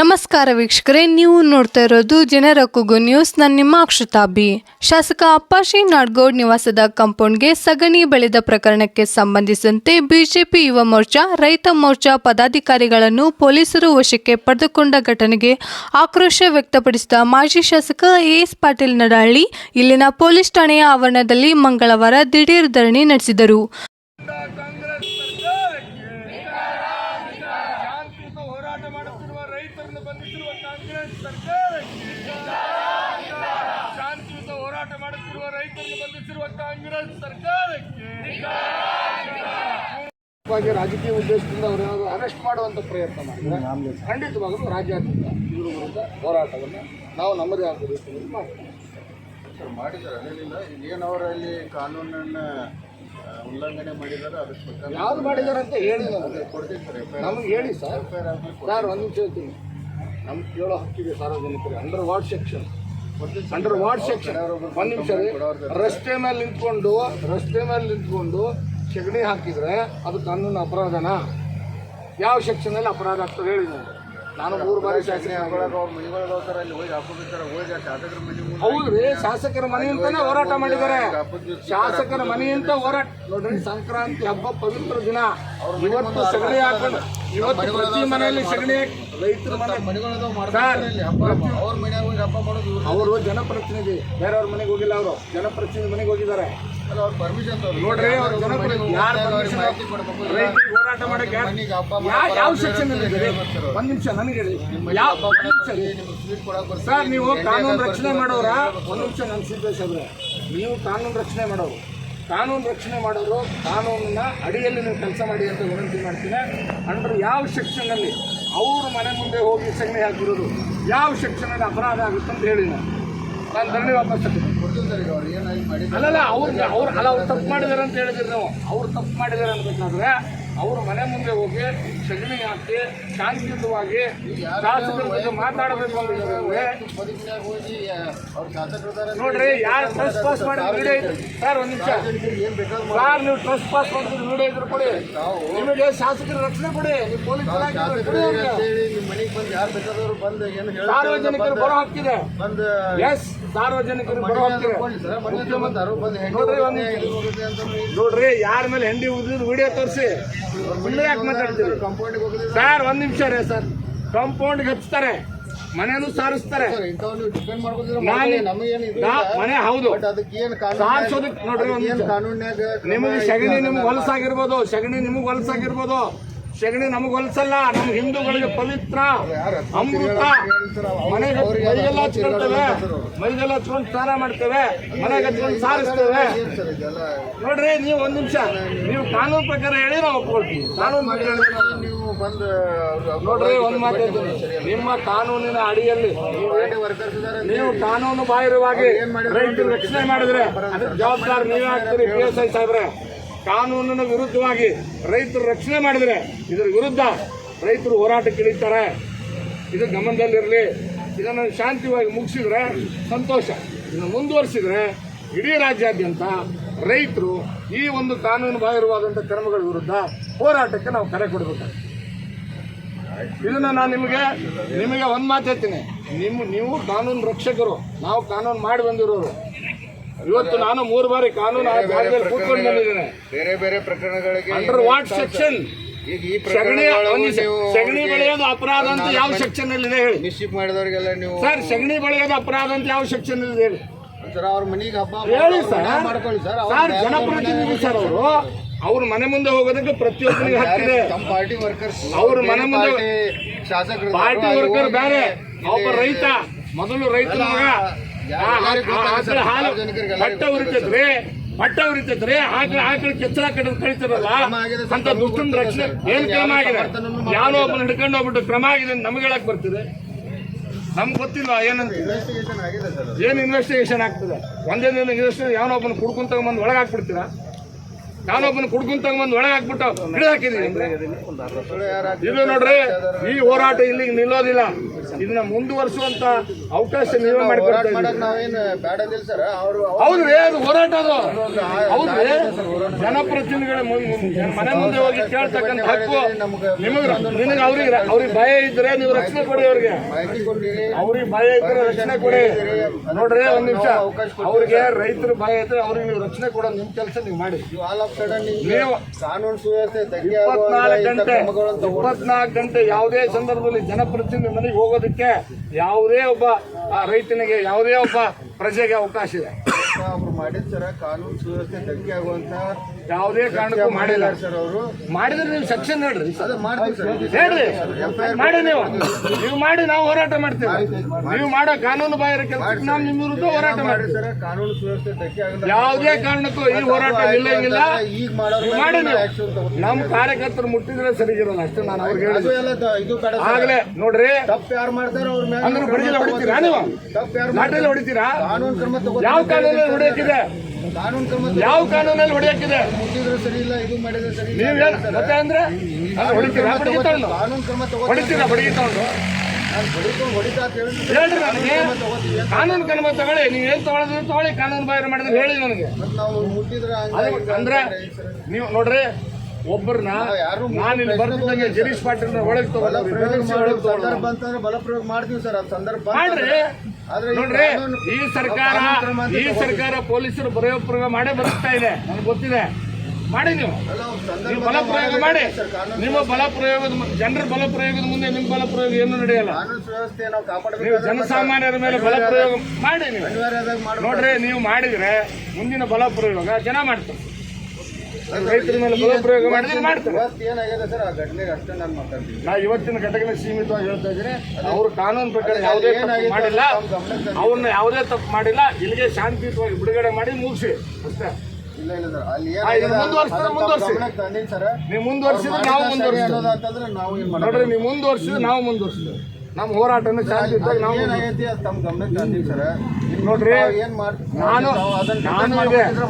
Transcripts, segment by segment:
ನಮಸ್ಕಾರ ವೀಕ್ಷಕರೇ, ನೀವು ನೋಡ್ತಾ ಇರೋದು ಜನರ ಕುಗು ನ್ಯೂಸ್. ನಾನು ನಿಮ್ಮ ಅಕ್ಷತಾಬಿ. ಶಾಸಕ ಅಪ್ಪಾಶಿ ನಾಡ್ಗೌಡ್ ನಿವಾಸದ ಕಾಂಪೌಂಡ್ಗೆ ಸಗಣಿ ಬೆಳೆದ ಪ್ರಕರಣಕ್ಕೆ ಸಂಬಂಧಿಸಿದಂತೆ ಬಿಜೆಪಿ ಯುವ ಮೋರ್ಚಾ, ರೈತ ಮೋರ್ಚಾ ಪದಾಧಿಕಾರಿಗಳನ್ನು ಪೊಲೀಸರು ವಶಕ್ಕೆ ಪಡೆದುಕೊಂಡ ಘಟನೆಗೆ ಆಕ್ರೋಶ ವ್ಯಕ್ತಪಡಿಸಿದ ಮಾಜಿ ಶಾಸಕ ಎಎಸ್ ಪಾಟೀಲ್ ನಡಹಳ್ಳಿ, ಇಲ್ಲಿನ ಪೊಲೀಸ್ ಠಾಣೆಯ ಆವರಣದಲ್ಲಿ ಮಂಗಳವಾರ ದಿಢೀರ್ ಧರಣಿ ನಡೆಸಿದರು ಕಾಂಗ್ರೆಸ್ ಸರ್ಕಾರಕ್ಕೆ ಶಾಂತಿಯುತ ಹೋರಾಟ ಮಾಡುತ್ತಿರುವ ರೈತರನ್ನು ಬಂಧಿಸಿರುವ ಕಾಂಗ್ರೆಸ್ ಸರ್ಕಾರಕ್ಕೆ ಶಾಂತಿಯುತ ಹೋರಾಟ ಮಾಡುತ್ತಿರುವ ರೈತರನ್ನು ಬಂಧಿಸಿರುವ ಕಾಂಗ್ರೆಸ್ ಸರ್ಕಾರಕ್ಕೆ ವಾಗಿ ರಾಜಕೀಯ ಉದ್ದೇಶದಿಂದ ಅವರೇನಾದರೂ ಅರೆಸ್ಟ್ ಮಾಡುವಂಥ ಪ್ರಯತ್ನ ಮಾಡಿದ್ರೆ ಖಂಡಿತವಾಗಲೂ ರಾಜ್ಯಾದ್ಯಂತ ಇವರು ವಿರುದ್ಧ ಹೋರಾಟವನ್ನು ನಾವು ನಮ್ಮದೇ ಆದ ರೀತಿಯಲ್ಲಿ ಮಾಡ್ತೀವಿ. ಸರ್ ಮಾಡಿದ್ದಾರೆ ಅದೇನಿಲ್ಲ ಏನು ಅವರಲ್ಲಿ ಕಾನೂನನ್ನ ಉಲ್ಲಂಘನೆ ಮಾಡಿದ್ದಾರೆ ಅದಕ್ಕೆ ಪ್ರಕಾರ ಯಾವ್ದು ಮಾಡಿದ್ದಾರೆ ಅಂತ ಹೇಳಿ ನಮಗೆ ಸರ್ ಎಫ್ ನಮ್ಗೆ ಹೇಳಿ ಸರ್. ಐ ಆರ್ ಆಗ್ಲಿ ಸರ್ ಒಂದು ನಿಮಿಷ ಹೇಳ್ತೀನಿ. ನಮ್ಗೆ ಕೇಳೋ ಹಕ್ಕಿದೆ ಸಾರ್ವಜನಿಕರಿಗೆ under ward section under ward section ಒಂದು ನಿಮಿಷ ರೀ. ರಸ್ತೆ ಮೇಲೆ ನಿಂತ್ಕೊಂಡು ರಸ್ತೆ ಮೇಲೆ ನಿಂತ್ಕೊಂಡು ಸಗಣಿ ಹಾಕಿದ್ರೆ ಅದು ಕಾನೂನು ಅಪರಾಧನಾ? ಯಾವ ಸೆಕ್ಷನಲ್ಲಿ ಅಪರಾಧ ಆಗ್ತದೆ ಹೇಳಿ ನಾನು ನಾನು ಮೂರು ಬಾರಿ ಶಾಸಕ ಹೌದು ರೀ ಶಾಸಕರ ಮನೆ ಅಂತಾನೆ ಹೋರಾಟ ಮಾಡಿದ್ದಾರೆ. ಶಾಸಕರ ಮನೆಯಿಂದ ಹೋರಾಟ ನೋಡ್ರಿ ಸಂಕ್ರಾಂತಿ ಹಬ್ಬ ಪವಿತ್ರ ದಿನ. ಇವತ್ತು ಸಗಣಿ ಹಾಕೊಂಡು ಇವತ್ತು ಪ್ರತಿ ಮನೆಯಲ್ಲಿ ಸಗಣಿ ರೈತರ ಮನೆ ಅವ್ರ ಜನಪ್ರತಿನಿಧಿ. ಬೇರೆಯವ್ರ ಮನೆಗೆ ಹೋಗಿಲ್ಲ ಅವರು. ಜನಪ್ರತಿನಿಧಿ ಮನೆಗೆ ಹೋಗಿದ್ದಾರೆ. ನೋಡ್ರಿ ಮಾಹಿತಿ ಹೋರಾಟ ಮಾಡಕ್ಕೆ ಯಾವ ಸೆಕ್ಷನ್ ಒಂದ್ ನಿಮಿಷ ನನಗೆ ಹೇಳಿ. ಸರ್ ನೀವು ಕಾನೂನು ರಕ್ಷಣೆ ಮಾಡೋರ ಒಂದು ನಿಮಿಷ ನನ್ನ ಸಿದ್ದೇಶ್ ಅವ್ರೆ. ನೀವು ಕಾನೂನು ರಕ್ಷಣೆ ಮಾಡೋರು ಕಾನೂನು ರಕ್ಷಣೆ ಮಾಡೋರು ಕಾನೂನಿನ ಅಡಿಯಲ್ಲಿ ನೀವು ಕೆಲಸ ಮಾಡಿ ಅಂತ ವಿನಂತಿ ಮಾಡ್ತೀನಿ. ಅಂದ್ರೆ ಯಾವ ಸೆಕ್ಷನ್ನಲ್ಲಿ ಅವ್ರ ಮನೆ ಮುಂದೆ ಹೋಗಿ ಸಗಣಿ ಹಾಕಿರೋದು ಯಾವ ಸೆಕ್ಷನಲ್ಲಿ ಅಪರಾಧ ಆಗುತ್ತೆ ಅಂತ ಹೇಳಿ ನಾನು. ನಾನು ಧರಣಿ ವಾಪಸ್ ತಗೊಳ್ತೀನಿ. ಅಲ್ಲಲ್ಲ ಅವ್ರಿಗೆ ಅವ್ರು ಅಲ್ಲ, ಅವ್ರು ತಪ್ಪು ಮಾಡಿದ್ದಾರೆ ಅಂತ ಹೇಳಿದ್ರು ನಾವು. ಅವ್ರು ತಪ್ಪು ಮಾಡಿದಾರೆ ಅನ್ಬೇಕಾದ್ರೆ, ಅವ್ರ ಮನೆ ಮುಂದೆ ಹೋಗಿ ಸಗಣಿ ಹಾಕಿ ಶಾಂತಿಯುತವಾಗಿ ಶಾಸಕರ ಜೊತೆ ಮಾತಾಡಬೇಕು ಶಾಸಕರಿದ್ದಾರೆ ನೋಡ್ರಿ ಯಾರು ಟ್ರಸ್ಟ್ ಪಾಸ್ ಮಾಡಿದ್ರೆ ವಿಡಿಯೋ ಸರ್ ಒಂದು ನಿಮಿಷ. ಸರ್ ನೀವು ಟ್ರಸ್ಟ್ ಪಾಸ್ ಮಾಡಿದ್ರು ವಿಡಿಯೋ ಇದ್ರೆ ಕೊಡಿ. ನಿಮಗೆ ಶಾಸಕರ ರಕ್ಷಣೆ ಕೊಡಿ. ನೀವು ಪೊಲೀಸ್ ಸಾರ್ವಜನಿಕರು ಬರೋ ಹಕ್ಕಿದೆ. ಬಂದು ಎಸ್ ಸಾರ್ವಜನಿಕರು ಬರೋ ಹೆಂಗೆ ನೋಡ್ರಿ ಅಂತ ನೋಡ್ರಿ ಯಾರ ಮೇಲೆ ಹೆಂಡಿ ಉದಿದ ವಿಡಿಯೋ ತೋರಿಸಿ. ಯಾಕೆ ಹೋಗಿದ್ರೆ ಸರ್ ಒಂದ್ ನಿಮಿಷ ರೀ ಸರ್. ಕಾಂಪೌಂಡ್ಗೆ ಹಚ್ತಾರೆ. ಮನೆನೂ ಸಾರಿಸ್ತಾರೆ. ಮನೆ ಹೌದು. ಬಟ್ ಅದಕ್ಕೆ ಏನು ಸಾರ್ಸೋದಕ್ಕೆ ನೋಡ್ರಿ. ನಿಮಗೆ ಸಗಣಿ ನಿಮ್ಗೆ ಹೊಲಸಾಗಿರ್ಬೋದು ಸಗಣಿ ನಿಮಗೆ ಹೊಲಸಾಗಿರ್ಬೋದು ಸಗಣಿ ನಮಗ್ ಹೊಲ್ಸಲ್ಲ ನಮ್ಮ ಹಿಂದೂಗಳಿಗೆ ಪವಿತ್ರ, ಅಮೃತ. ಮನೆಗೆ ಮೈಗೆಲ್ಲ ಹಚ್ಕೊಳ್ತೇವೆ, ಮೈಗೆಲ್ಲ ಹಚ್ಕೊಂಡು ಸ್ನಾನ ಮಾಡ್ತೇವೆ, ಮನೆಗೆ ಹಚ್ಕೊಂಡು ಸಾರಿಸ್ತೇವೆ. ನೋಡ್ರಿ, ನೀವು ಒಂದ್ ನಿಮಿಷ, ನೀವು ಕಾನೂನು ಪ್ರಕಾರ ಹೇಳಿ ನಾವು ಒಪ್ಕೊಳ್ತೀವಿ. ಕಾನೂನು ನೀವು ನೋಡ್ರಿ, ಒಂದ್ ಮಾತು ನಿಮ್ಮ ಕಾನೂನಿನ ಅಡಿಯಲ್ಲಿ ನೀವು ಕಾನೂನು ಬಾಹಿರವಾಗಿ ರೈತರು ರಕ್ಷಣೆ ಮಾಡಿದ್ರೆ ಜವಾಬ್ದಾರಿ ನೀವೇ ಆಗ್ತೀರಿ, ಪಿ ಎಸ್ ಐ ಸಾಹೇಬ್ರೆ. ಕಾನೂನಿನ ವಿರುದ್ಧವಾಗಿ ರೈತರು ರಕ್ಷಣೆ ಮಾಡಿದರೆ ಇದರ ವಿರುದ್ಧ ರೈತರು ಹೋರಾಟಕ್ಕೆ ಇಳಿತಾರೆ. ಇದು ಗಮನದಲ್ಲಿರಲಿ. ಇದನ್ನು ಶಾಂತಿವಾಗಿ ಮುಗಿಸಿದ್ರೆ ಸಂತೋಷ. ಇದನ್ನು ಮುಂದುವರಿಸಿದ್ರೆ ಇಡೀ ರಾಜ್ಯಾದ್ಯಂತ ರೈತರು ಈ ಒಂದು ಕಾನೂನು ಬಾಹಿರವಾದಂಥ ಕ್ರಮಗಳ ವಿರುದ್ಧ ಹೋರಾಟಕ್ಕೆ ನಾವು ಕರೆ ಕೊಡಬೇಕಾಗ್ತದೆ ಇದನ್ನು ನಾನು ನಿಮಗೆ ನಿಮಗೆ ಒಂದು ಮಾತು ಹೇಳ್ತೀನಿ. ನಿಮ್ಮ, ನೀವು ಕಾನೂನು ರಕ್ಷಕರು. ನಾವು ಕಾನೂನು ಮಾಡಿ ಬಂದಿರೋರು. ಇವತ್ತು ನಾನು ಮೂರು ಬಾರಿ ಕಾನೂನು ಕೂತ್ಕೊಂಡು ಬಂದಿದ್ದೇನೆ. ಬೇರೆ ಬೇರೆ ಪ್ರಕರಣಗಳಿಗೆ ಅಂಡರ್ ವಾಟ್ ಸೆಕ್ಷನ್ ಈಗ ಈ ಸಗಣಿ ಸಗಣಿ ಬೆಳೆಯೋದು ಅಪರಾಧ ಅಂತ ಯಾವ ಸೆಕ್ಷನ್ ಅಲ್ಲಿ ಇದೆ ಹೇಳಿ. ಮಿಸ್ಚಿಪ್ ಮಾಡಿದವರಿಗೆಲ್ಲ ನೀವು ಸರ್ ಸಗಣಿ ಬೆಳೆಯೋದು ಅಪರಾಧ ಅಂತ ಯಾವ ಸೆಕ್ಷನ್ ಅಲ್ಲಿ ಹೇಳಿ. ಸರ್ ಅವ್ರ ಮನೆಗೆ ಹಬ್ಬ ಹೇಳಿ ಸರ್. ಮಾಡ್ಕೊಳ್ಳಿ ಸರ್. ಅವ್ರ ಸರ್ ಜನಪ್ರತಿನಿಧಿ ಸರ್ ಅವರು. ಅವ್ರ ಮನೆ ಮುಂದೆ ಹೋಗೋದಕ್ಕೆ ಪ್ರತಿಯೊಬ್ಬರಿಗೆ ಹಕ್ಕಿದೆ ಪಾರ್ಟಿ ವರ್ಕರ್ಸ್ ಅವ್ರ ಮನೆ ಮುಂದೆ ಶಾಸಕರು ಪಾರ್ಟಿ ವರ್ಕರ್ ಬೇರೆ. ಒಬ್ಬ ರೈತ ಮೊದಲು ರೈತನ ಮಗ. ಹಾಲು ಬಟ್ಟ ಉರಿತೈತ್ರಿ ಬಟ್ಟ ಉರಿತೈತ್ರಿ ಆಕಳ ಆಕಳ ಕೆಚ್ಚಲ ಕಡೆ ಕಳಿತಾರಲ್ಲ. ಅಂತ ದುಷ್ಟನ ರಕ್ಷಣೆ ಏನ್ ಕ್ರಮ ಆಗಿದೆ. ಯಾರೋ ಒಬ್ಬನ ಹಿಡ್ಕೊಂಡು ಹೋಗ್ಬಿಟ್ಟು ಕ್ರಮ ಆಗಿದೆ ಅಂತ ನಮ್ಗೆ ಹೇಳಕ್ ಬರ್ತಿದೆ. ನಮ್ಗೆ ಗೊತ್ತಿಲ್ಲ ಏನಂತ ಏನು ಇನ್ವೆಸ್ಟಿಗೇಷನ್ ಆಗ್ತದೆ? ಒಂದೇ ದಿನ ಇನ್ವೆಸ್ಟಿಗೇಷನ್ ಯಾವನೋ ಒಬ್ಬನ ಕುಡ್ಕೊಂತ ಬಂದು ಒಳಗೆ ಹಾಕ್ಬಿಡ್ತೀರಾ? ನಾನೊಬ್ಬನ ಕುಡ್ಕೊಂಡ್ ತಗೊಂಡ್ ಒಳಗೆ ಹಾಕ್ಬಿಟ್ಟು ಗಿಡ ಹಾಕಿದೀನಿ. ಇದು ನೋಡ್ರಿ ಈ ಹೋರಾಟ ಇಲ್ಲಿ ನಿಲ್ಲೋದಿಲ್ಲ. ಇದನ್ನ ಮುಂದುವರಿಸುವಂತ ಅವಕಾಶ ನೀವೇ ಮಾಡಿಕೊಡ್ತಾ ಇದ್ದೀರಿ. ಮಾಡಕ್ ನಾವೇನ್ ಬ್ಯಾಡ ಸರ್. ಅವರು ಹೌದ್ರಿ ಅದು ಹೋರಾಟ ಅದು. ಹೌದ್ರಿ ಜನಪ್ರತಿನಿಧಿಗಳ ಮನೆ ಮುಂದೆ ಹೋಗಿ ಕೇಳ್ತಕ್ಕಂಥ ಹಕ್ಕು ನಿಮಗೆ ನಿಮಗೆ ಅವ್ರಿಗೆ ಅವ್ರಿಗೆ ಭಯ ಇದ್ರೆ ನೀವು ರಕ್ಷಣೆ ಕೊಡಿ ಅವ್ರಿಗೆ. ಅವ್ರಿಗೆ ಭಯ ಇದ್ರೆ ರಕ್ಷಣೆ ಕೊಡಿ. ನೋಡ್ರಿ ಒಂದ್ ನಿಮಿಷ. ಅವ್ರಿಗೆ ರೈತರ ಭಯ ಇದ್ರೆ ಅವ್ರಿಗೆ ನೀವು ರಕ್ಷಣೆ ಕೊಡೋದು ನಿಮ್ ಕೆಲಸ ನೀವು ಮಾಡಿ. ನೀವು ಕಾನೂನು ಸುವ್ಯವಸ್ಥೆ ಇಪ್ಪತ್ನಾಲ್ಕು ಗಂಟೆ ಯಾವುದೇ ಸಂದರ್ಭದಲ್ಲಿ ಜನಪ್ರತಿನಿಧಿ ಮನೆಗೆ ಹೋಗೋದಕ್ಕೆ ಯಾವುದೇ ಒಬ್ಬ ಆ, ರೈತನಿಗೆ ಯಾವುದೇ ಒಬ್ಬ ಪ್ರಜೆಗೆ ಅವಕಾಶ ಇದೆ ಅವ್ರು ಮಾಡಿದ ಸರ ಕಾನೂನು ಸುವ್ಯವಸ್ಥೆ ಧಕ್ಕೆ ಆಗುವಂತ ಯಾವುದೇ ಕಾರಣಕ್ಕೂ ಮಾಡಿಲ್ಲ ಸರ್ ಅವರು. ಮಾಡಿದ್ರೆ ನೀವು ಸೆಕ್ಷನ್ ಹೇಳ್ರಿ. ಹೇಳ್ರಿ. ಮಾಡಿ ನೀವು. ನೀವು ಮಾಡಿ ನಾವು ಹೋರಾಟ ಮಾಡ್ತೇವೆ. ನೀವು ಮಾಡೋ ಕಾನೂನು ಬಾಹಿರ ಕೆಲಸ ನಾವು ನಿಮ್ಮ ವಿರುದ್ಧ ಹೋರಾಟ ಮಾಡಿ ಸರ್? ಕಾನೂನು ಸುವ್ಯವಸ್ಥೆ ಧಕ್ಕೆ ಆಗಲ್ಲ. ಯಾವುದೇ ಕಾರಣಕ್ಕೂ ಈ ಹೋರಾಟ ಇಲ್ಲ ಈಗ ಮಾಡಿ ನೀವು ನಮ್ಮ ಕಾರ್ಯಕರ್ತರು ಮುಟ್ಟಿದ್ರೆ ಸರಿಗಿರಲ್ಲ. ಅಷ್ಟೇ ನಾನು ಅವ್ರಿಗೆ ಹೇಳಿದೆ. ಆಗ್ಲೇ ನೋಡ್ರಿ. ತಪ್ಪು ಯಾರು ಮಾಡ್ತಾರೋ ಅವ್ರ ಮೇಲೆ ಅಂದ್ರೆ ಬಡಿಗೆಲ್ಲ ಹೊಡಿತೀರಾ ನೀವು? ತಪ್ಪು ಯಾರು ಹೊಡಿತೀರಾ? ಕಾನೂನು ಕ್ರಮ ಯಾವ ಹೊಡೆಯಕ್ಕಿದೆ ಕಾನೂನು ಕ್ರಮ ಯಾವ ಕಾನೂನಲ್ಲಿ ಹೊಡೆಯಕ್ಕಿದೆ? ಮುಟ್ಟಿದ್ರೆ ಸರಿ ಇಲ್ಲ ಇದು ಮಾಡಿದ್ರೆ ಸರಿ ನೀವೇನು ಮತ್ತೆ ಅಂದ್ರೆ ಅದು ಹೊಡಿತೀರಾ? ಹೇಳ್ರಿ ನನಗೆ. ಕಾನೂನು ಕ್ರಮ ತಗೊಳ್ಳಿ. ನೀವು ಏನ್ ತಗೊಳ್ಳೋದ್ರೆ ತಗೊಳ್ಳಿ. ಕಾನೂನು ಬಾಹಿರ ಮಾಡಿದ್ರೆ ಹೇಳಿ ನನಗೆ. ಅಂದ್ರೆ ನೀವು ನೋಡ್ರಿ ಒಬ್ಬರನ್ನ ಯಾರು ನಾನು ಇಲ್ಲಿ ಬರ್ತಿದ್ದಂಗೆ ಗಿರೀಶ್ ಪಾಟೀಲ್ ಒಳಗೆ ತಗೊಳ್ಳಿ ಬಲಪ್ರಯೋಗ ಮಾಡೋ ಸಂದರ್ಭ ಅಂತಂದ್ರೆ ಬಲ ಪ್ರಯೋಗ ಮಾಡ್ತೀವಿ ಸರ್. ಅದು ಸಂದರ್ಭ. ಮಾಡ್ರಿ. ನೋಡ್ರಿ ಈ ಸರ್ಕಾರ ಈ ಸರ್ಕಾರ ಪೊಲೀಸರು ಬರೆಯೋ ಪ್ರಯೋಗ ಮಾಡೇ ಬರ್ತಾ ಇದೆ. ನನಗೆ ಗೊತ್ತಿದೆ. ಮಾಡಿ ನೀವು. ನೀವು ಬಲ ಪ್ರಯೋಗ ಮಾಡಿ. ನಿಮ್ಮ ಬಲ ಪ್ರಯೋಗದ ಜನರ ಬಲ ಪ್ರಯೋಗದ ಮುಂದೆ ನಿಮ್ಮ ಬಲ ಪ್ರಯೋಗ ಏನು ನಡೆಯಲ್ಲ? ನೀವು ಜನಸಾಮಾನ್ಯರ ಮೇಲೆ ಬಲ ಪ್ರಯೋಗ ಮಾಡಿ ನೀವು. ನೋಡ್ರಿ ನೀವು ಮಾಡಿದ್ರೆ ಮುಂದಿನ ಬಲ ಪ್ರಯೋಗ ಜನ ಮಾಡ್ತಾರೆ. ರೈತರ ಮೇಲೆ ಬಲ ಪ್ರಯೋಗ ಮಾಡಿದ್ರೆ ಮಾಡ್ತಾರೆ. ಏನಾಗಿದೆ ಸರ್? ಆ ಘಟನೆಗೆ ಅಷ್ಟೇ ನಾನು ಮಾತಾಡ್ತೀನಿ. ನಾ ಇವತ್ತಿನ ಘಟಕನ ಸೀಮಿತವಾಗಿ ಹೇಳ್ತಾ ಇದ್ದೀನಿ. ಅವರು ಕಾನೂನು ಪ್ರಕಾರ ಯಾವುದೇ ತಪ್ಪು ಮಾಡಿಲ್ಲ. ಅವ್ರನ್ನ ಯಾವುದೇ ತಪ್ಪು ಮಾಡಿಲ್ಲ. ಇಲ್ಲಿಗೆ ಶಾಂತಿಯುತವಾಗಿ ಬಿಡುಗಡೆ ಮಾಡಿ ಮುಗಿಸಿ. ಅಷ್ಟೇ. ಇಲ್ಲ ಇಲ್ಲ ಸರ್. ಅಲ್ಲಿ ಮುಂದುವರ್ಸಿದ್ರೆ ನಾವು ಮುಂದುವರ್ಸಿ. ನೀವು ಮುಂದುವರ್ಸಿದ್ರೆ ನಾವು ಸರಿ ಮುಂದುವರ್ಸ್ತೀವಿ ನಾವು ನೋಡ್ರಿ ನೀವು ಮುಂದುವರ್ಸಿದ್ರೆ ನಾವು ಮುಂದುವರ್ಸ್ತೀವಿ ನಮ್ಮ ಹೋರಾಟನ ಇದ್ದಾಗ ನಾವು ತಮ್ಮ ಗಮನಕ್ಕೆ ಸರ್? ನೋಡ್ರಿ, ಏನ್ ನಾನು ನಾನು.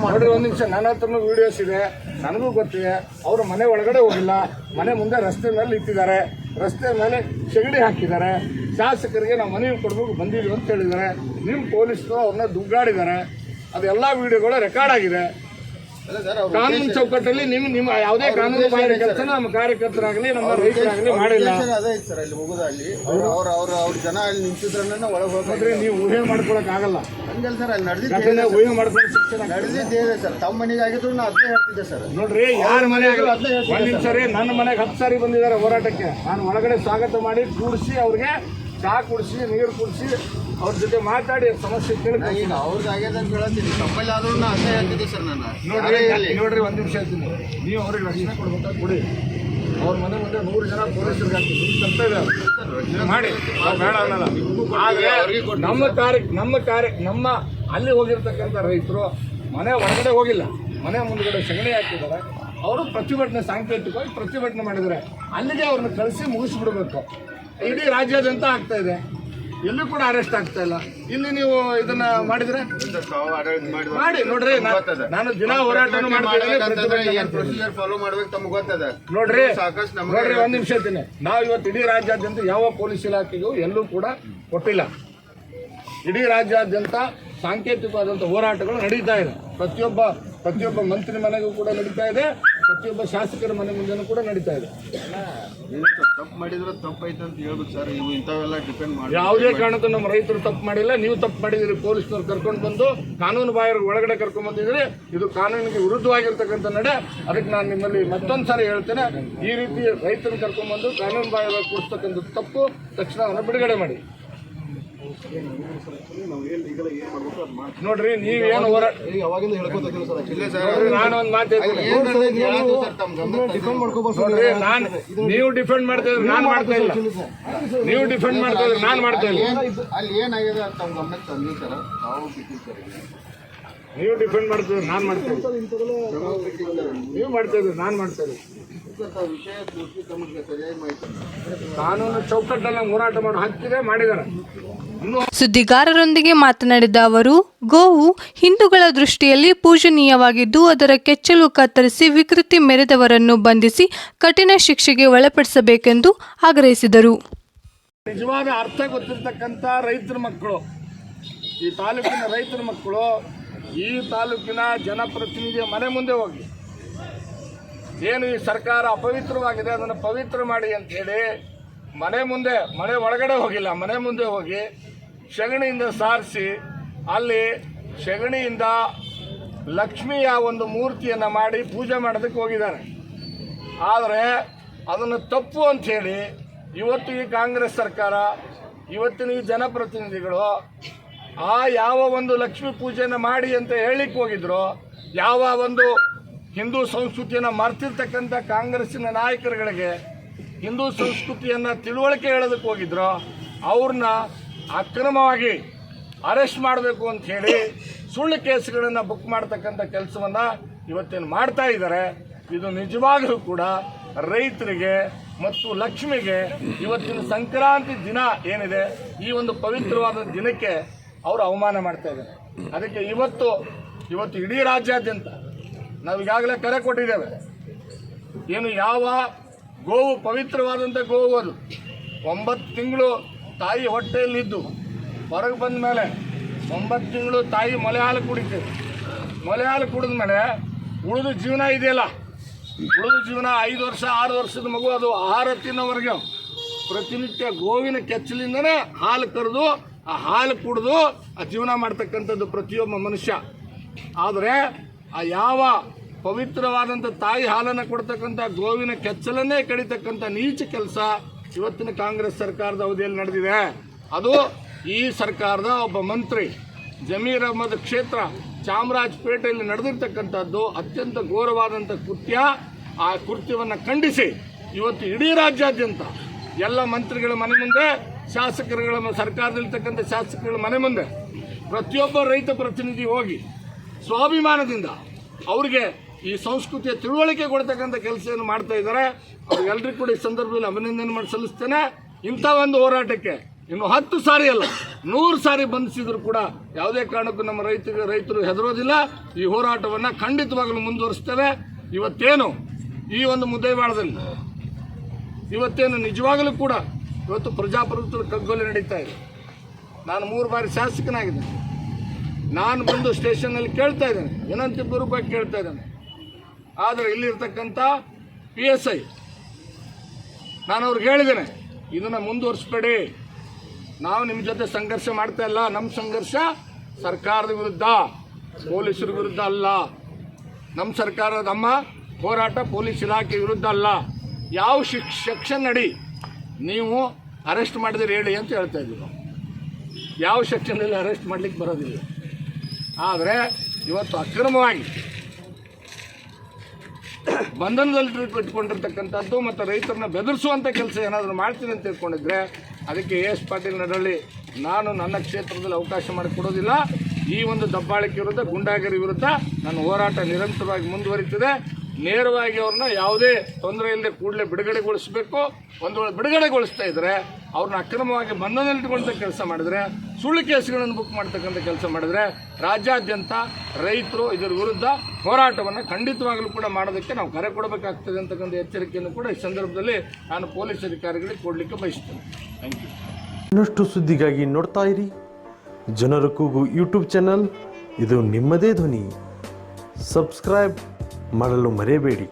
ನೋಡ್ರಿ ಒಂದ್ ನಿಮಿಷ ನನ್ನ ಹತ್ರನೂ ವಿಡಿಯೋಸ್ ಇದೆ. ನನಗೂ ಗೊತ್ತಿದೆ. ಅವರು ಮನೆ ಒಳಗಡೆ ಹೋಗಿಲ್ಲ. ಮನೆ ಮುಂದೆ ರಸ್ತೆ ಮೇಲೆ ಇಟ್ಟಿದ್ದಾರೆ ರಸ್ತೆ ಮೇಲೆ ಸೆಗಡಿ ಹಾಕಿದ್ದಾರೆ. ಶಾಸಕರಿಗೆ ನಾವು ಮನವಿ ಕೊಡಬೇಕು ಬಂದಿದ್ವಿ ಅಂತ ಹೇಳಿದ್ದಾರೆ. ನಿಮ್ಮ ಪೊಲೀಸರು ಅವ್ರನ್ನ ದುಗ್ಗಾಡಿದ್ದಾರೆ. ಅದೆಲ್ಲ ವಿಡಿಯೋಗಳು ರೆಕಾರ್ಡ್ ಆಗಿದೆ. ಕಾನೂನು ಚೌಕಟ್ಟಲ್ಲಿ ನೀವು ನಿಮ್ಮ ಯಾವುದೇ ಕಾನೂನು ಕೆಲಸ ನಮ್ಮ ಕಾರ್ಯಕರ್ತರಾಗಲಿ ನಮ್ಮ ರೈತರಾಗಲಿ ಮಾಡಿಲ್ಲ. ಅದೇ ಸರ್ ಅಲ್ಲಿ ಹೋಗೋದು ಅಲ್ಲಿ ಅವ್ರ ಅವ್ರ ಅವ್ರ ಜನ ಅಲ್ಲಿ ನಿಂತಿದ್ರನ್ನ ಒಳಗೆ ಹೋಗ್ತಾರೆ ನೀವು ಊಹೆ ಮಾಡ್ಕೊಳಕ್ ಆಗಲ್ಲ. ಹಂಗಲ್ಲ ಸರ್ ಅಲ್ಲಿ ನಡೆದಿದ್ದು ಊಹೆ ಶಿಕ್ಷಣ ಸರ್. ತಮ್ಮ ಮನೆಗೆ ಆಗಿದ್ರು ನಾ ಅದನ್ನೇ ಹೇಳ್ತಿದ್ದೆ ಸರ್. ನೋಡ್ರಿ ಯಾರ ಮನೆ ಆಗಲ್ಲ ಒಂದ್ ನಿಮಿಷ ನನ್ನ ಮನೆಗೆ ಹತ್ತು ಸಾರಿ ಬಂದಿದ್ದಾರೆ ಹೋರಾಟಕ್ಕೆ. ನಾನು ಒಳಗಡೆ ಸ್ವಾಗತ ಮಾಡಿ ಕೂಡಿಸಿ ಅವ್ರಿಗೆ ಚಹಾ ಕುಡಿಸಿ ನೀರು ಕುಡಿಸಿ ಅವ್ರ ಜೊತೆ ಮಾತಾಡಿ ಸಮಸ್ಯೆ ಕೇಳಿ ಈಗ ಅವ್ರದ್ದು ಆಗ್ಯದ ಅಂತ ಹೇಳ್ತೀನಿ ತಪ್ಪಲ್ಲಿ ಆದ್ರೂ ಅಷ್ಟೇ ಹೇಳ್ತಿದ್ದೆ ಸರ್ ನಾನು ನೋಡ್ರಿ ನೋಡ್ರಿ ಒಂದು ನಿಮಿಷ ಹೇಳ್ತೀನಿ. ನೀವು ಅವ್ರಿಗೆ ರಕ್ಷಣೆ ಕೊಡ್ಬೇಕಾ ಕೊಡಿ. ಅವ್ರ ಮನೆ ಮುಂದೆ ನೂರು ಜನ ಪೊಲೀಸರು ಹಾಕಿ ನಿಮ್ ಕರ್ತವ್ಯ ಅದು. ಮಾಡಿ. ಬೇಡ ಅನ್ನಲ್ಲ. ಆದ್ರೆ ನಮ್ಮ ಕಾರ್ಯ ನಮ್ಮ ಕಾರ್ಯ ನಮ್ಮ ಅಲ್ಲಿ ಹೋಗಿರ್ತಕ್ಕಂಥ ರೈತರು ಮನೆ ಹೊರಗಡೆ ಹೋಗಿಲ್ಲ. ಮನೆ ಮುಂದ್ಗಡೆ ಸಗಣಿ ಹಾಕಿದ್ದಾರೆ. ಅವರು ಪ್ರತಿಭಟನೆ ಸಾಂಕೇತಿಕವಾಗಿ ಪ್ರತಿಭಟನೆ ಮಾಡಿದ್ದಾರೆ. ಅಲ್ಲಿಗೆ ಅವ್ರನ್ನ ಕಳಿಸಿ ಮುಗಿಸ್ಬಿಡ್ಬೇಕು. ಇಡೀ ರಾಜ್ಯಾದ್ಯಂತ ಆಗ್ತಾ ಇದೆ. ಎಲ್ಲೂ ಕೂಡ ಅರೆಸ್ಟ್ ಆಗ್ತಾ ಇಲ್ಲ. ಇಲ್ಲಿ ನೀವು ಇದನ್ನ ಮಾಡಿದ್ರೆ? ಮಾಡಿ ನೋಡ್ರಿ ನಾನು ದಿನ ಹೋರಾಟ. ಪ್ರೊಸೀಜರ್ ಫಾಲೋ ಮಾಡ್ಬೇಕು ತಮಗೆ ಗೊತ್ತದ. ನೋಡ್ರಿ ಸಾಕಷ್ಟು ನಮಗೆ ನೋಡ್ರಿ ಒಂದ್ ನಿಮಿಷ ಇದ್ದೀನಿ ನಾವು ಇವತ್ತು ಇಡೀ ರಾಜ್ಯಾದ್ಯಂತ ಯಾವ ಪೊಲೀಸ್ ಇಲಾಖೆಗೂ ಎಲ್ಲೂ ಕೂಡ ಕೊಟ್ಟಿಲ್ಲ. ಇಡೀ ರಾಜ್ಯಾದ್ಯಂತ ಸಾಂಕೇತಿಕವಾದಂತ ಹೋರಾಟಗಳು ನಡೀತಾ ಇದೆ. ಪ್ರತಿಯೊಬ್ಬ ಪ್ರತಿಯೊಬ್ಬ ಮಂತ್ರಿ ಮನೆಗೂ ಕೂಡ ನಡೀತಾ ಇದೆ. ಪ್ರತಿಯೊಬ್ಬ ಶಾಸಕರ ಮನೆ ಮುಂದೆನೂ ಕೂಡ ನಡೀತಾ ಇದೆ. ತಪ್ಪು ಮಾಡಿದ್ರೆ ತಪ್ಪು ಐತೆ ಅಂತ ಹೇಳ್ಬೇಕು ಸರ್. ಇವು ಇಂಥವೆಲ್ಲ ಡಿಪೆಂಡ್ ಮಾಡಿ. ಯಾವುದೇ ಕಾರಣಕ್ಕೂ ನಮ್ಮ ರೈತರು ತಪ್ಪು ಮಾಡಿಲ್ಲ. ನೀವು ತಪ್ಪು ಮಾಡಿದಿರಿ ಪೊಲೀಸ್ನವ್ರು ಕರ್ಕೊಂಡು ಬಂದು ಕಾನೂನು ಬಾಹಿರ ಒಳಗಡೆ ಕರ್ಕೊಂಡು ಬಂದಿದ್ರೆ ಇದು ಕಾನೂನಿಗೆ ವಿರುದ್ಧವಾಗಿರ್ತಕ್ಕಂಥ ನಡೆ. ಅದಕ್ಕೆ ನಾನು ನಿಮ್ಮಲ್ಲಿ ಮತ್ತೊಂದು ಸಾರಿ ಹೇಳ್ತೇನೆ. ಈ ರೀತಿ ರೈತರನ್ನು ಕರ್ಕೊಂಡ್ಬಂದು ಕಾನೂನು ಬಾಹಿರ ಕೂಡಿಸ್ತಕ್ಕಂಥ ತಪ್ಪು. ತಕ್ಷಣ ಬಿಡುಗಡೆ ಮಾಡಿ. ನೋಡ್ರಿ ನೀವೇನು ಏನು ಯಾವಾಗಿಂದ ಸರ್ ನಾನು ಒಂದು ಮಾತು ನೋಡ್ರಿ ನಾನು ನೀವು ಡಿಫೆಂಡ್ ಮಾಡ್ತಾ ಇದ್ರೆ ನಾನು ಮಾಡ್ತಾ ಇಲ್ಲ. ನೀವು ಡಿಫೆಂಡ್ ಮಾಡ್ತಾ ಇದ್ರೆ ನಾನು ಮಾಡ್ತಾ ಇಲ್ಲ. ಅಲ್ಲಿ ಏನಾಗಿದೆ ಅಂತ ತಮ್ಮ ಗಮನಕ್ಕೆ ತಂದಿ ಸರ್? ತಾವು ಬಿಟ್ಟಿಲ್ಲ ನೀವು ಡಿಫೆಂಡ್ ಮಾಡ್ತಿದ್ರೆ ನಾನು ಮಾಡ್ತಾ ಇಲ್ಲ. ತಾವು ನೀವು ಮಾಡ್ತಾ ಇದ್ರೆ ನಾನು ಮಾಡ್ತಾ ಮಾಹಿತಿ ಕಾನೂನು ಚೌಕಟ್ಟಲ್ಲಿ ಹೋರಾಟ ಮಾಡೋ ಹಕ್ಕಿದೆ ಮಾಡಿದ್ದಾರೆ. ಇನ್ನೂ ಸುದ್ದಿಗಾರರೊಂದಿಗೆ ಮಾತನಾಡಿದ ಅವರು ಗೋವು ಹಿಂದೂಗಳ ದೃಷ್ಟಿಯಲ್ಲಿ ಪೂಜನೀಯವಾಗಿದ್ದು ಅದರ ಕೆಚ್ಚಲು ಕತ್ತರಿಸಿ ವಿಕೃತಿ ಮೆರೆದವರನ್ನು ಬಂಧಿಸಿ ಕಠಿಣ ಶಿಕ್ಷೆಗೆ ಒಳಪಡಿಸಬೇಕೆಂದು ಆಗ್ರಹಿಸಿದರು. ನಿಜವಾದ ಅರ್ಥ ಗೊತ್ತಿರ್ತಕ್ಕಂಥ ರೈತರ ಮಕ್ಕಳು ಈ ತಾಲೂಕಿನ ರೈತರ ಮಕ್ಕಳು ಈ ತಾಲೂಕಿನ ಜನಪ್ರತಿನಿಧಿಯ ಮನೆ ಮುಂದೆ ಹೋಗಿ ಏನು ಈ ಸರ್ಕಾರ ಅಪವಿತ್ರವಾಗಿದೆ ಅದನ್ನು ಪವಿತ್ರ ಮಾಡಿ ಅಂತೇಳಿ ಮನೆ ಮುಂದೆ ಮನೆ ಒಳಗಡೆ ಹೋಗಿಲ್ಲ ಮನೆ ಮುಂದೆ ಹೋಗಿ ಸಗಣಿಯಿಂದ ಸಾರಿಸಿ, ಅಲ್ಲಿ ಸಗಣಿಯಿಂದ ಲಕ್ಷ್ಮಿಯ ಒಂದು ಮೂರ್ತಿಯನ್ನು ಮಾಡಿ ಪೂಜೆ ಮಾಡೋದಕ್ಕೆ ಹೋಗಿದ್ದಾರೆ. ಆದರೆ ಅದನ್ನು ತಪ್ಪು ಅಂಥೇಳಿ ಇವತ್ತು ಈ ಕಾಂಗ್ರೆಸ್ ಸರ್ಕಾರ, ಇವತ್ತಿನ ಈ ಜನಪ್ರತಿನಿಧಿಗಳು ಆ ಯಾವ ಒಂದು ಲಕ್ಷ್ಮಿ ಪೂಜೆಯನ್ನು ಮಾಡಿ ಅಂತ ಹೇಳಿಕ್ಕೆ ಹೋಗಿದ್ರು, ಯಾವ ಒಂದು ಹಿಂದೂ ಸಂಸ್ಕೃತಿಯನ್ನು ಮರ್ತಿರ್ತಕ್ಕಂಥ ಕಾಂಗ್ರೆಸ್ಸಿನ ನಾಯಕರುಗಳಿಗೆ ಹಿಂದೂ ಸಂಸ್ಕೃತಿಯನ್ನು ತಿಳುವಳಿಕೆ ಹೇಳೋದಕ್ಕೆ ಹೋಗಿದ್ರು, ಅವ್ರನ್ನ ಅಕ್ರಮವಾಗಿ ಅರೆಸ್ಟ್ ಮಾಡಬೇಕು ಅಂತ ಹೇಳಿ ಸುಳ್ಳು ಕೇಸ್ಗಳನ್ನು ಬುಕ್ ಮಾಡ್ತಕ್ಕಂಥ ಕೆಲಸವನ್ನು ಇವತ್ತೇನು ಮಾಡ್ತಾ ಇದ್ದಾರೆ, ಇದು ನಿಜವಾಗಲೂ ಕೂಡ ರೈತರಿಗೆ ಮತ್ತು ಲಕ್ಷ್ಮಿಗೆ ಇವತ್ತಿನ ಸಂಕ್ರಾಂತಿ ದಿನ ಏನಿದೆ, ಈ ಒಂದು ಪವಿತ್ರವಾದ ದಿನಕ್ಕೆ ಅವರು ಅವಮಾನ ಮಾಡ್ತಾ ಇದ್ದಾರೆ. ಅದಕ್ಕೆ ಇವತ್ತು ಇವತ್ತು ಇಡೀ ರಾಜ್ಯಾದ್ಯಂತ ನಾವು ಈಗಾಗಲೇ ಕರೆ ಕೊಟ್ಟಿದ್ದೇವೆ. ಏನು ಯಾವ ಗೋವು ಪವಿತ್ರವಾದಂಥ ಗೋವು ಅದು. ಒಂಬತ್ತು ತಿಂಗಳು ತಾಯಿ ಹೊಟ್ಟೆಯಲ್ಲಿದ್ದು, ಹೊರಗೆ ಬಂದ ಮೇಲೆ ಒಂಬತ್ತು ತಿಂಗಳು ತಾಯಿ ಮೊಲೆ ಹಾಲು ಕುಡಿತು ಮೊಲೆ ಹಾಲು ಕುಡಿದ ಮೇಲೆ ಉಳಿದ ಜೀವನ ಇದೆಯಲ್ಲ? ಉಳಿದ ಜೀವನ ಐದು ವರ್ಷ, ಆರು ವರ್ಷದ ಮಗು, ಅದು ಆಹಾರ ತಿನ್ನೋವರೆಗೆ ಪ್ರತಿನಿತ್ಯ ಗೋವಿನ ಕೆಚ್ಚಲಿಂದನೇ ಹಾಲು ಕರೆದು, ಆ ಹಾಲು ಕುಡಿದು, ಆ ಜೀವನ ಮಾಡ್ತಕ್ಕಂಥದ್ದು ಪ್ರತಿಯೊಬ್ಬ ಮನುಷ್ಯ. ಆದರೆ ಆ ಯಾವ ಪವಿತ್ರವಾದಂಥ ತಾಯಿ ಹಾಲನ್ನು ಕೊಡ್ತಕ್ಕಂಥ ಗೋವಿನ ಕೆಚ್ಚಲನ್ನೇ ಕಡಿತಕ್ಕಂಥ ನೀಚ ಕೆಲಸ ಇವತ್ತಿನ ಕಾಂಗ್ರೆಸ್ ಸರ್ಕಾರದ ಅವಧಿಯಲ್ಲಿ ನಡೆದಿದೆ. ಅದು ಈ ಸರ್ಕಾರದ ಒಬ್ಬ ಮಂತ್ರಿ ಜಮೀರ್ ಅಹಮದ್ ಕ್ಷೇತ್ರ ಚಾಮರಾಜಪೇಟೆಯಲ್ಲಿ ನಡೆದಿರ್ತಕ್ಕಂಥದ್ದು ಅತ್ಯಂತ ಘೋರವಾದಂಥ ಕೃತ್ಯ. ಆ ಕೃತ್ಯವನ್ನು ಖಂಡಿಸಿ ಇವತ್ತು ಇಡೀ ರಾಜ್ಯಾದ್ಯಂತ ಎಲ್ಲ ಮಂತ್ರಿಗಳ ಮನೆ ಮುಂದೆ, ಶಾಸಕರುಗಳ ಸರ್ಕಾರದಲ್ಲಿರ್ತಕ್ಕಂಥ ಶಾಸಕರುಗಳ ಮನೆ ಮುಂದೆ ಪ್ರತಿಯೊಬ್ಬ ರೈತ ಪ್ರತಿನಿಧಿ ಹೋಗಿ ಸ್ವಾಭಿಮಾನದಿಂದ ಅವ್ರಿಗೆ ಈ ಸಂಸ್ಕೃತಿಯ ತಿಳುವಳಿಕೆ ಕೊಡ್ತಕ್ಕಂಥ ಕೆಲಸವನ್ನು ಮಾಡ್ತಾ ಇದ್ದಾರೆ. ಅವ್ರಿಗೆಲ್ಲರಿಗೂ ಕೂಡ ಈ ಸಂದರ್ಭದಲ್ಲಿ ಅಭಿನಂದನೆ ಮಾಡಿ ಸಲ್ಲಿಸ್ತೇನೆ. ಇಂಥ ಒಂದು ಹೋರಾಟಕ್ಕೆ ಇನ್ನು ಹತ್ತು ಸಾರಿ ಅಲ್ಲ, ನೂರು ಸಾರಿ ಬಂಧಿಸಿದ್ರು ಕೂಡ ಯಾವುದೇ ಕಾರಣಕ್ಕೂ ನಮ್ಮ ರೈತರಿಗೆ, ರೈತರು ಹೆದರೋದಿಲ್ಲ. ಈ ಹೋರಾಟವನ್ನು ಖಂಡಿತವಾಗಲೂ ಮುಂದುವರಿಸ್ತೇವೆ. ಇವತ್ತೇನು ಈ ಒಂದು ಮುದ್ದೇವಾಳದಲ್ಲಿ ಇವತ್ತೇನು ನಿಜವಾಗಲೂ ಕೂಡ ಇವತ್ತು ಪ್ರಜಾಪ್ರಭುತ್ವದ ಕಗ್ಗೊಲೆ ನಡೀತಾ ಇದೆ. ನಾನು ಮೂರು ಬಾರಿ ಶಾಸಕನಾಗಿದ್ದೇನೆ. ನಾನು ಬಂದು ಸ್ಟೇಷನ್ನಲ್ಲಿ ಕೇಳ್ತಾ ಇದ್ದೇನೆ. ವಿನಂತಿ ರೂಪಾಯಿ ಕೇಳ್ತಾ ಇದ್ದೇನೆ. ಆದರೆ ಇಲ್ಲಿರ್ತಕ್ಕಂಥ ಪಿ ಎಸ್ ಐ ನಾನು ಅವ್ರಿಗೆ ಹೇಳಿದ್ದೇನೆ, ಇದನ್ನು ಮುಂದುವರಿಸ್ಬೇಡಿ. ನಾವು ನಿಮ್ಮ ಜೊತೆ ಸಂಘರ್ಷ ಮಾಡ್ತಾ ಇಲ್ಲ ನಮ್ಮ ಸಂಘರ್ಷ ಸರ್ಕಾರದ ವಿರುದ್ಧ, ಪೊಲೀಸರ ವಿರುದ್ಧ ಅಲ್ಲ. ನಮ್ಮ ಸರ್ಕಾರ ನಮ್ಮ ಹೋರಾಟ ಪೊಲೀಸ್ ಇಲಾಖೆ ವಿರುದ್ಧ ಅಲ್ಲ. ಯಾವ ಶಿಕ್ ಸೆಕ್ಷನ್ ಅಡಿ ನೀವು ಅರೆಸ್ಟ್ ಮಾಡಿದ್ರೆ ಹೇಳಿ ಅಂತ ಹೇಳ್ತಾ ಇದ್ದೀವಿ ನಾವು ಯಾವ ಸೆಕ್ಷನಲ್ಲಿ ಅರೆಸ್ಟ್ ಮಾಡಲಿಕ್ಕೆ ಬರೋದಿಲ್ಲ. ಆದರೆ ಇವತ್ತು ಅಕ್ರಮವಾಗಿ ಬಂಧನದಲ್ಲಿ ಇಟ್ಕೊಂಡಿರ್ತಕ್ಕಂಥದ್ದು ಮತ್ತು ರೈತರನ್ನ ಬೆದರಿಸುವಂಥ ಕೆಲಸ ಏನಾದರೂ ಮಾಡ್ತೀನಿ ಅಂತ ತಿಳ್ಕೊಂಡಿದ್ರೆ ಅದಕ್ಕೆ ಎ ಎಸ್ ಪಾಟೀಲ್ ನಡಳ್ಳಿ ನಾನು ನನ್ನ ಕ್ಷೇತ್ರದಲ್ಲಿ ಅವಕಾಶ ಮಾಡಿಕೊಡೋದಿಲ್ಲ ಈ ಒಂದು ದಬ್ಬಾಳಿಕೆ ವಿರುದ್ಧ, ಗುಂಡಾಗಿರಿ ವಿರುದ್ಧ ನನ್ನ ಹೋರಾಟ ನಿರಂತರವಾಗಿ ಮುಂದುವರಿತಿದೆ. ನೇರವಾಗಿ ಅವ್ರನ್ನ ಯಾವುದೇ ತೊಂದರೆ ಇಲ್ಲದೆ ಕೂಡಲೇ ಬಿಡುಗಡೆಗೊಳಿಸಬೇಕು. ಒಂದು ವೇಳೆ ಬಿಡುಗಡೆಗೊಳಿಸ್ತಾ ಇದ್ದರೆ ಅವ್ರನ್ನ ಅಕ್ರಮವಾಗಿ ಬಂಧನದಲ್ಲಿಟ್ಟುಕೊಂಡ ಕೆಲಸ ಮಾಡಿದರೆ, ಸುಳ್ಳು ಕೇಸುಗಳನ್ನು ಬುಕ್ ಮಾಡ್ತಕ್ಕಂಥ ಕೆಲಸ ಮಾಡಿದರೆ, ರಾಜ್ಯಾದ್ಯಂತ ರೈತರು ಇದರ ವಿರುದ್ಧ ಹೋರಾಟವನ್ನು ಖಂಡಿತವಾಗಲೂ ಕೂಡ ಮಾಡೋದಕ್ಕೆ ನಾವು ಕರೆ ಕೊಡಬೇಕಾಗ್ತದೆ ಅಂತಕ್ಕಂಥ ಎಚ್ಚರಿಕೆಯನ್ನು ಕೂಡ ಈ ಸಂದರ್ಭದಲ್ಲಿ ನಾನು ಪೊಲೀಸ್ ಅಧಿಕಾರಿಗಳಿಗೆ ಕೊಡಲಿಕ್ಕೆ ಬಯಸ್ತೇನೆ. ಥ್ಯಾಂಕ್ ಯು ಇನ್ನಷ್ಟು ಸುದ್ದಿಗಾಗಿ ನೋಡ್ತಾ ಇರಿ. ಜನರ ಕೂಗು ಯೂಟ್ಯೂಬ್ ಚಾನಲ್ ಇದು ನಿಮ್ಮದೇ ಧ್ವನಿ. ಸಬ್ಸ್ಕ್ರೈಬ್ ಮಾಡಲು ಮರೆಯಬೇಡಿ.